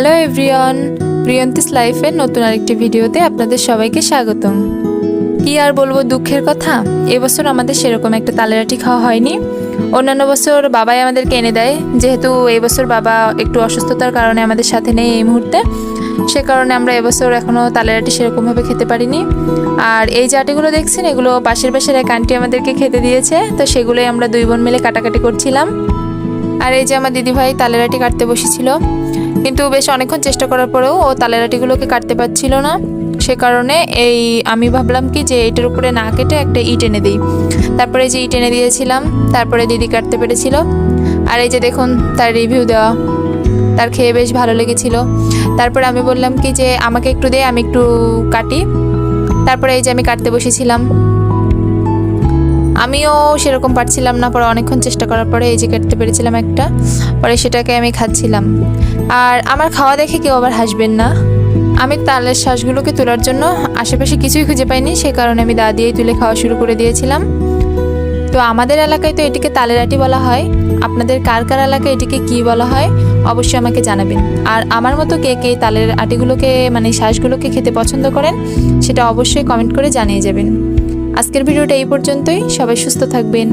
Hello everyone প্রিয়ন্তিস লাইফের নতুন আরেকটি ভিডিওতে আপনাদের সবাইকে স্বাগতম। কি আর বলব দুঃখের কথা? এবছর আমাদের সেরকম একটা তালেরাটি খাওয়া হয়নি। অন্যান্য বছর বাবাই আমাদেরকে এনে দেয়, যেহেতু এবছর বাবা একটু অসুস্থতার কারণে আমাদের সাথে নেই এই মুহূর্তে। সে কারণে আমরা এবছর এখনও তালেরাটি সেরকমভাবে খেতে পারিনি। আর এই জাটিগুলো দেখছেন, এগুলো পাশের পাশের এক আন্টি আমাদেরকে খেতে দিয়েছে, তো সেগুলোই আমরা দুই বোন মিলে কাটাকাটি করছিলাম। আর এই যে আমার দিদিভাই তালেরাটি কাটতে বসেছিল। কিন্তু বেশ অনেকক্ষণ চেষ্টা করার পরেও ও তালেরাটিগুলোকে কাটতে পারছিল না। সে কারণে এই আমি ভাবলাম কি যে এটার উপরে না কেটে একটা ইট এনে দিই। তারপরে যে ইট এনে দিয়েছিলাম, তারপরে দিদি কাটতে পেরেছিল। আর এই যে দেখুন, তার রিভিউ দেওয়া। তার খেয়ে বেশ ভালো লেগেছিল। তারপরে আমি বললাম কি যে, আমাকে একটু দে, আমি একটু কাটি। তারপরে এই যে আমি কাটতে বসেছিলাম। আমিও সেরকম পারছিলাম না, পরে অনেকক্ষণ চেষ্টা করার পরে এই যে কাটতে পেরেছিলাম একটা, পরে সেটাকে আমি খাচ্ছিলাম। আর আমার খাওয়া দেখে কেউ আবার হাসবেন না। আমি তালের শ্বাসগুলোকে তোলার জন্য আশেপাশে কিছুই খুঁজে পাইনি, সে কারণে আমি দা দিয়েই তুলে খাওয়া শুরু করে দিয়েছিলাম। তো আমাদের এলাকায় তো এটিকে তালের আটি বলা হয়। আপনাদের কার কার এলাকায় এটিকে কি বলা হয়, অবশ্যই আমাকে জানাবেন। আর আমার মতো কে কে তালের আটিগুলোকে মানে শ্বাসগুলোকে খেতে পছন্দ করেন, সেটা অবশ্যই কমেন্ট করে জানিয়ে যাবেন। আজকের ভিডিওটা এই পর্যন্তই। সবাই সুস্থ থাকবেন।